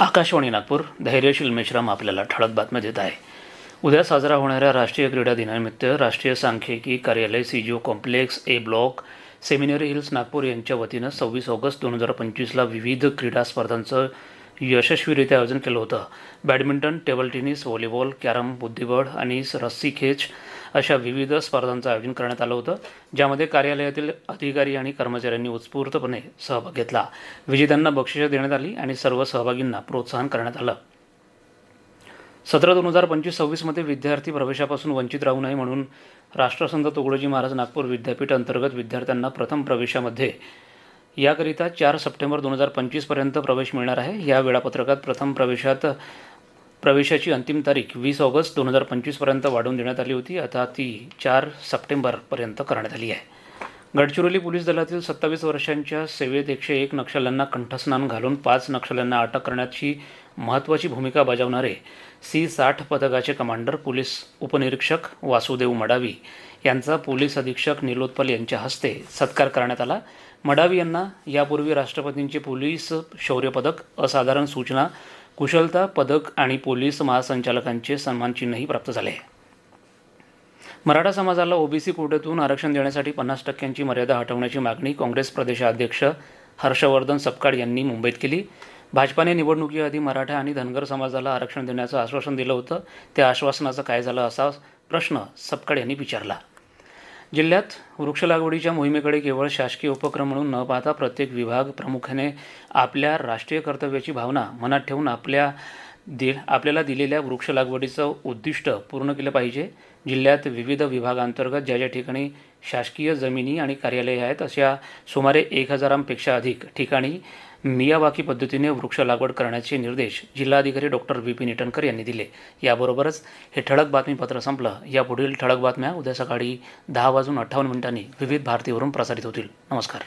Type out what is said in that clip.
आकाशवाणी नागपूर धैर्यशील मेश्राम आपल्याला ठळक बातम्या देत आहे. उद्या साजरा होणाऱ्या राष्ट्रीय क्रीडा दिनानिमित्त राष्ट्रीय सांख्यिकी कार्यालय CGO complex A block seminary hills Nagpur यांच्या वतीनं सव्वीस ऑगस्ट दोन हजार पंचवीसला विविध क्रीडा स्पर्धांचं यशस्वीरित्या आयोजन केलं होतं. Badminton table tennis volleyball carrom बुद्धिबळ आणि रस्सी खेच अशा विविध स्पर्धांचं आयोजन करण्यात आलं होतं ज्यामध्ये कार्यालयातील अधिकारी आणि कर्मचाऱ्यांनी उत्स्फूर्तपणे सहभाग घेतला. विजेत्यांना बक्षिसं देण्यात आली आणि सर्व सहभागींना प्रोत्साहन करण्यात आलं. सतरा दोन हजार पंचवीस सव्वीसमध्ये विद्यार्थी प्रवेशापासून वंचित राहू नये म्हणून राष्ट्रसंत तुकडोजी महाराज नागपूर विद्यापीठ अंतर्गत विद्यार्थ्यांना प्रथम प्रवेशामध्ये याकरिता चार सप्टेंबर दोन हजार पंचवीसपर्यंत प्रवेश मिळणार आहे. या वेळापत्रकात प्रथम प्रवेशात प्रवेशाची अंतिम तारीख वीस ऑगस्ट दोन हजार पंचवीसपर्यंत वाढवून देण्यात आली होती. आता ती चार सप्टेंबरपर्यंत करण्यात आली आहे. गडचिरोली पोलीस दलातील सत्तावीस वर्षांच्या सेवेत एकशे एक नक्षल्यांना कंठस्नान घालून पाच नक्षल्यांना अटक करण्याची महत्त्वाची भूमिका बजावणारे सी साठ पथकाचे कमांडर पोलीस उपनिरीक्षक वासुदेव मडावी यांचा पोलीस अधीक्षक निलोत्पल यांच्या हस्ते सत्कार करण्यात आला. मडावी यांना यापूर्वी राष्ट्रपतींचे पोलीस शौर्य पदक असाधारण सूचना कुशलता पदक आणि पोलीस महासंचालकांचे सन्मानचिन्हही प्राप्त झाले. आहे मराठा समाजाला ओबीसी कोट्यातून आरक्षण देण्यासाठी पन्नास टक्क्यांची मर्यादा हटवण्याची मागणी काँग्रेस प्रदेशाध्यक्ष हर्षवर्धन सपकाळ यांनी मुंबईत केली. भाजपाने निवडणुकीआधी मराठा आणि धनगर समाजाला आरक्षण देण्याचं आश्वासन दिलं होतं. त्या आश्वासनाचं काय झालं असा प्रश्न सपकाळ यांनी विचारला. जिल्ह्यात वृक्ष लागवडीच्या मोहिमेकडे केवळ शासकीय उपक्रम म्हणून न पाहता प्रत्येक विभाग प्रामुख्याने आपल्या राष्ट्रीय कर्तव्याची भावना मनात ठेवून आपल्या दि आपल्याला दिलेल्या वृक्ष लागवडीचं उद्दिष्ट पूर्ण केलं पाहिजे. जिल्ह्यात विविध विभागांतर्गत ज्या ज्या ठिकाणी शासकीय जमिनी आणि कार्यालये आहेत अशा सुमारे एक हजारांपेक्षा अधिक ठिकाणी मियावाकी पद्धतीने वृक्ष लागवड करण्याचे निर्देश जिल्हाधिकारी डॉक्टर विपिन पी. यांनी दिले. याबरोबरच हे ठळक बातमीपत्र संपलं. यापुढील ठळक बातम्या उद्या सकाळी दहा वाजून अठ्ठावन्न मिनिटांनी विविध भारतीवरून प्रसारित होतील. नमस्कार.